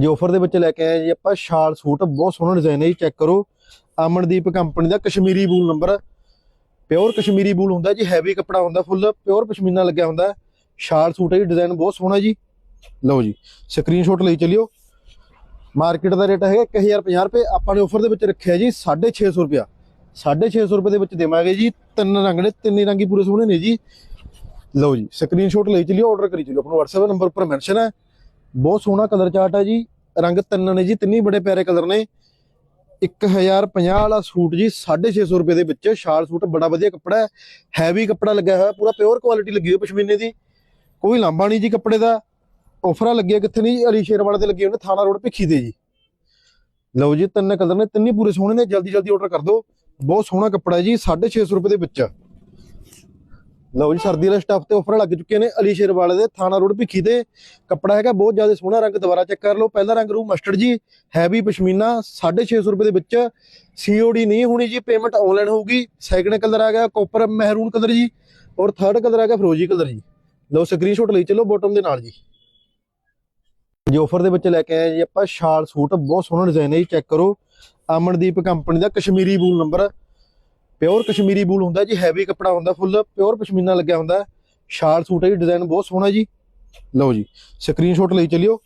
ਜੀ ਆਫਰ ਦੇ ਵਿੱਚ ਲੈ ਕੇ ਆਏ ਜੀ ਆਪਾਂ, ਸ਼ਾਲ, ਸੂਟ, ਬਹੁਤ ਸੋਹਣਾ ਡਿਜ਼ਾਈਨ ਹੈ ਜੀ ਚੈੱਕ ਕਰੋ। ਅਮਨਦੀਪ ਕੰਪਨੀ ਦਾ Kashmiri wool number pure Kashmiri wool ਹੁੰਦਾ ਜੀ ਹੈਵੀ ਕੱਪੜਾ ਹੁੰਦਾ ਫੁੱਲ ਪਿਓਰ ਪਸ਼ਮੀਨਾ ਲੱਗਿਆ ਹੁੰਦਾ। ਸ਼ਾਲ, ਸੂਟ ਹੈ ਜੀ ਡਿਜ਼ਾਈਨ ਬਹੁਤ ਸੋਹਣਾ ਜੀ। ਲਓ ਜੀ ਸਕਰੀਨਸ਼ਾਟ ਲਈ ਚੱਲਿਓ। ਮਾਰਕੀਟ ਦਾ ਰੇਟ ਹੈਗਾ 1050 ਰੁਪਏ। ਆਪਾਂ ਨੇ ਆਫਰ ਦੇ ਵਿੱਚ ਰੱਖਿਆ ਜੀ 650 ਰੁਪਿਆ 650 ਰੁਪਏ ਦੇ ਵਿੱਚ ਦੇਵਾਂਗੇ ਜੀ, ਤਿੰਨ ਰੰਗ ਨੇ, ਤਿੰਨੇ ਰੰਗ ਹੀ ਪੂਰੇ ਸੋਹਣੇ ਨੇ ਜੀ। ਲਓ ਜੀ ਸਕਰੀਨਸ਼ਾਟ ਲਈ ਚੱਲਿਓ ਆਰਡਰ ਕਰੀ ਚੱਲਿਓ। ਆਪਣਾ WhatsApp ਨੰਬਰ ਉੱਪਰ ਮੈਂਸ਼ਨ ਹੈ। ਬਹੁਤ ਸੋਹਣਾ ਕਲਰ ਚਾਰਟ ਹੈ ਜੀ। ਰੰਗ ਤਿੰਨ ਨੇ ਜੀ, ਤਿੰਨੇ ਬੜੇ ਪਿਆਰੇ ਕਲਰ ਨੇ। 1050 ਵਾਲਾ ਸੂਟ ਜੀ 650 ਰੁਪਏ ਦੇ ਵਿੱਚ। ਸ਼ਾਲ ਸੂਟ, ਬੜਾ ਵਧੀਆ ਕੱਪੜਾ ਹੈ। ਹੈਵੀ ਕੱਪੜਾ ਲੱਗਿਆ ਹੋਇਆ, ਪੂਰਾ ਪਿਓਰ ਕੁਆਲਿਟੀ ਲੱਗੀ ਹੋਈ ਪਸ਼ਮੀਨੇ ਦੀ। ਕੋਈ ਲਾਂਬਾ ਨਹੀਂ ਜੀ ਕੱਪੜੇ ਦਾ। ਆਫਰਾਂ ਲੱਗਿਆ ਕਿੱਥੇ ਨਹੀਂ ਅਲੀ ਸ਼ੇਰਵਾਲ ਦੇ ਲੱਗੇ ਉਹਨੇ ਥਾਣਾ ਰੋਡ ਭਿੱਖੀ ਦੇ ਜੀ। ਲਓ ਜੀ, ਤਿੰਨ ਕਲਰ ਨੇ, ਤਿੰਨੇ ਪੂਰੇ ਸੋਹਣੇ ਨੇ। ਜਲਦੀ ਜਲਦੀ ਆਰਡਰ ਕਰ ਦਿਓ। ਬਹੁਤ ਸੋਹਣਾ ਕੱਪੜਾ ਹੈ ਜੀ 650 ਰੁਪਏ ਦੇ ਵਿੱਚ। ਲਓ ਜੀ, ਸਰਦੀ ਵਾਲੇ ਸਟਾਫ ਤੇ ਆਫਰ ਲੱਗ ਚੁੱਕੇ ਨੇ ਅਲੀ ਸ਼ੇਰਵਾਲ ਦੇ, ਥਾਣਾ ਰੋਡ ਭਿੱਖੀ ਤੇ। ਕੱਪੜਾ ਹੈਗਾ, ਬਹੁਤ ਜ਼ਿਆਦਾ ਸੋਹਣਾ, ਰੰਗ ਦੁਬਾਰਾ ਚੈੱਕ ਕਰ ਲਓ। ਪਹਿਲਾ ਰੰਗ ਰੂ ਮਸਟਰਡ ਜੀ ਹੈਵੀ ਪਸ਼ਮੀਨਾ 650 ਰੁਪਏ ਦੇ ਵਿੱਚ। ਸੀਓਡੀ ਨਹੀਂ ਹੋਣੀ ਜੀ ਪੇਮੈਂਟ ਆਨਲਾਈਨ ਹੋਊਗੀ। ਸੈਕੰਡ ਕਲਰ ਆ ਗਿਆ ਕਾਪਰ ਮਹਿਰੂਨ ਕਲਰ ਜੀ, ਔਰ ਥਰਡ ਕਲਰ ਆ ਗਿਆ ਫਰੋਜੀ ਕਲਰ ਜੀ। ਲਓ ਸਕਰੀਨਸ਼ਾਟ ਲਈ ਚੱਲੋ ਬਾਟਮ ਦੇ ਨਾਲ ਜੀ। ਜੀ ਆਫਰ ਦੇ ਵਿੱਚ ਲੈ ਕੇ ਆਏ ਜੀ ਆਪਾਂ, ਸ਼ਾਲ ਸੂਟ, ਬਹੁਤ ਸੋਹਣਾ ਡਿਜ਼ਾਈਨ ਹੈ ਜੀ ਚੈੱਕ ਕਰੋ। ਅਮਨਦੀਪ ਕੰਪਨੀ ਦਾ Kashmiri wool number pure Kashmiri wool ਹੁੰਦਾ ਜੀ ਹੈਵੀ ਕੱਪੜਾ ਹੁੰਦਾ ਫੁੱਲ ਪਿਓਰ ਪਸ਼ਮੀਨਾ ਲੱਗਿਆ ਹੁੰਦਾ। ਸ਼ਾਲ ਸੂਟ ਹੈ ਜੀ ਡਿਜ਼ਾਈਨ ਬਹੁਤ ਸੋਹਣਾ ਜੀ। ਲਓ ਜੀ ਸਕਰੀਨਸ਼ਾਟ ਲਈ ਚੱਲਿਓ।